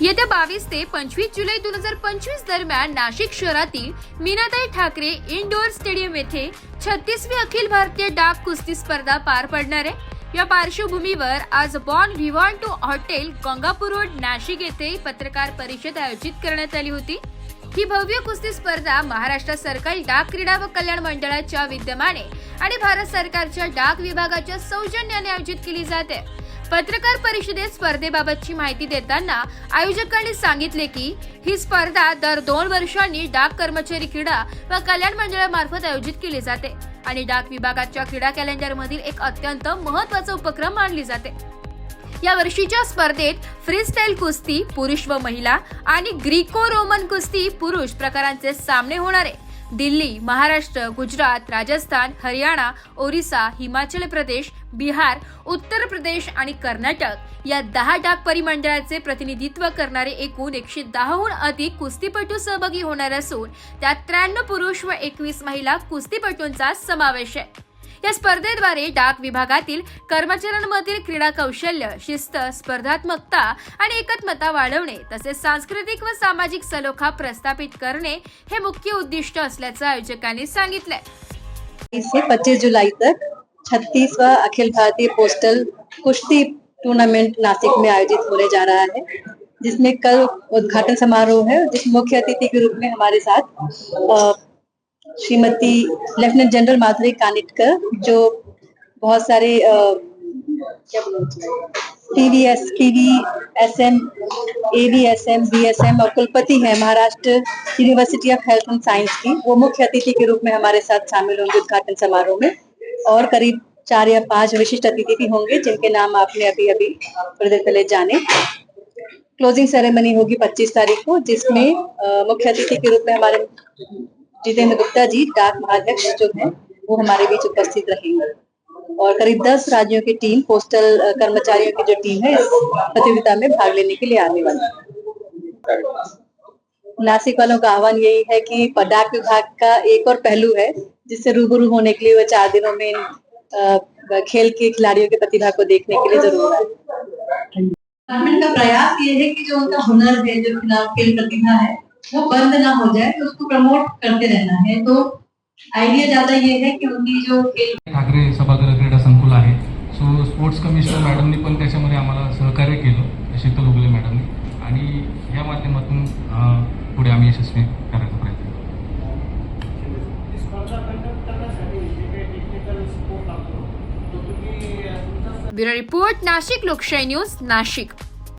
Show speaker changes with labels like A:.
A: येत्या बावीस ते पंचवीस जुलै दोन हजार पंचवीस दरम्यान नाशिक शहरातील मीनाताई ठाकरे इंडोर स्टेडियम येथे छत्तीसवी अखिल भारतीय डाक कुस्ती स्पर्धा पार पडणार आहे. या पार्श्वभूमीवर आज Bon Vivant two hotel Gangapur road Nashik येथे पत्रकार परिषद आयोजित करण्यात आली होती. ही भव्य कुस्ती स्पर्धा महाराष्ट्र सरकारी डाक क्रीडा व कल्याण मंडळाच्या विद्यमाने आणि भारत सरकारच्या डाक विभागाच्या सौजन्याने आयोजित केली जाते. पत्रकार परिषदेत स्पर्धेबाबतची माहिती देताना आयोजकांनी सांगितले की ही स्पर्धा दर दोन वर्षांनी डाक कर्मचारी क्रीडा व कल्याण मंडळामार्फत आयोजित केली जाते आणि डाक विभागाच्या क्रीडा कॅलेंडर मधील एक अत्यंत महत्त्वाचा उपक्रम मानली जाते. या वर्षीच्या स्पर्धेत फ्रीस्टाईल कुस्ती पुरुष व महिला आणि ग्रीको रोमन कुस्ती पुरुष प्रकारांचे सामने होणार आहे. दिल्ली महाराष्ट्र गुजरात राजस्थान हरियाणा ओरिसा हिमाचल प्रदेश बिहार उत्तर प्रदेश आणि कर्नाटक या दहा डाक परिमंडळाचे प्रतिनिधित्व करणारे एकूण एकशे दहाहून अधिक कुस्तीपटू सहभागी होणार असून त्यात त्र्याण्णव पुरुष व एकवीस महिला कुस्तीपटूंचा समावेश आहे. या स्पर्धेद्वारे डाक विभागातील कर्मचाऱ्यांमधील क्रीडा कौशल्य शिस्त स्पर्धात्मकता आणि एकत्मता वाढवणे तसेच सांस्कृतिक व सामाजिक सलोखा प्रस्थापित करणे हे मुख्य उद्दिष्ट असल्याचं आयोजकांनी सांगितलंय.
B: इक्कीस से 25 जुलाई तक छत्तीसवा अखिल भारतीय पोस्टल कुश्ती टूर्नामेंट नासिक में आयोजित होने जा रहा है जिसमें कल उद्घाटन समारोह है जिस मुख्य अतिथि के रूप में हमारे साथ अ, श्रीमती लेफ्टिनेंट जनरल माधुरी कानिटकर, जो बहुत सारे TVS TV S M AVSM BSM और कुलपति है Maharashtra university of health and science की। वो मुख्य अतिथि के रूप में हमारे साथ शामिल होंगे उद्घाटन समारोह में। और करीब चार या पाँच विशिष्ट अतिथि भी होंगे, जिनके नाम आपने अभी अभी थोड़ी देर पहले जाने। क्लोजिंग सेरेमनी होगी 25 तारीख को, जिसमें मुख्य अतिथि के रूप में हमारे जितेंद्र गुप्ता जी, डाक महाध्यक्ष जो है, वो हमारे बीच उपस्थित रहेंगे। और करीब 10 राज्यों की टीम पोस्टल कर्मचारियों की जो टीम है प्रतियोगिता में भाग लेने के लिए आने वाली नासिक वालों का आह्वान यही है कि डाक विभाग का एक और पहलू है, जिससे रूबरू होने के लिए वो चार दिनों में खेल के खिलाड़ियों की प्रतिभा को देखने के लिए ज़रूर आए। का प्रयास ये है कि जो उनका हुनर है, जो खेल प्रतिभा है वो बंद ना हो जाए तो उसको प्रमोट करते रहना है। तो आइडिया ज्यादा ये है कि उनकी जो खेल
C: ठाकरे सभागृह क्रीडा संकुल आहे. सो स्पोर्ट्स कमिशनर मॅडमनी पण त्याच्यामध्ये आम्हाला सहकार्य केलं शीतल उगले मॅडमनी आणि या माध्यमातून पुढे आम्ही यशस्वी करायचा प्रयत्न
A: ब्युरो रिपोर्ट नाशिक लोकशाही न्यूज नाशिक.